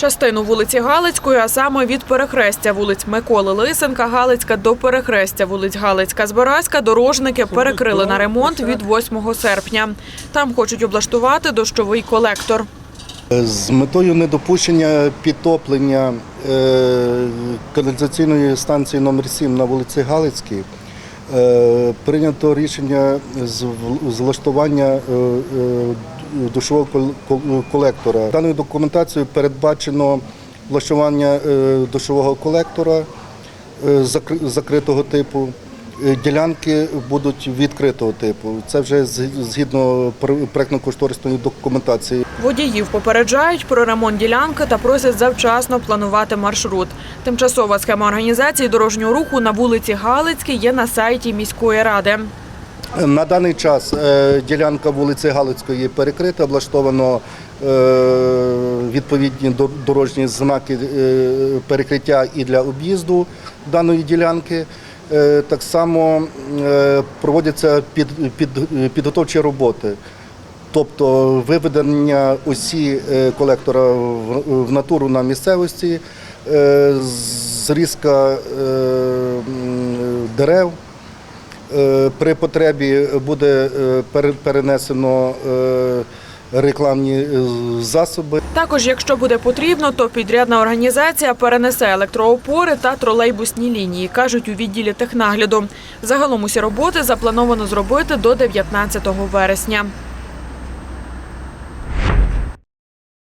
Частину вулиці Галицької, а саме від перехрестя вулиць Миколи Лисенка, Галицька до перехрестя вулиць Галицька, Збаразька, дорожники перекрили на ремонт від 8 серпня. Там хочуть облаштувати дощовий колектор. З метою недопущення підтоплення е, каналізаційної станції номер 7 на вулиці Галицькій е, прийнято рішення з влаштування е, душового кол- кол- колектора. Даною документацією передбачено влаштування е, душового колектора е, закритого типу. Е, Ділянки будуть відкритого типу. Це вже згідно пр- проектно-кошторисної документації. Водіїв попереджають про ремонт ділянки та просять завчасно планувати маршрут. Тимчасова схема організації дорожнього руху на вулиці Галицькій є на сайті міської ради. На даний час е, ділянка вулиці Галицької перекрита, облаштовано е, відповідні дорожні знаки е, перекриття і для об'їзду даної ділянки. Так само проводяться під, під, підготовчі роботи. Тобто виведення осі колектора в, натуру на місцевості, зрізка дерев. Е, При потребі буде е, перенесено е, рекламні засоби. Також, якщо буде потрібно, то підрядна організація перенесе електроопори та тролейбусні лінії, кажуть у відділі технагляду. Загалом усі роботи заплановано зробити до 19 вересня.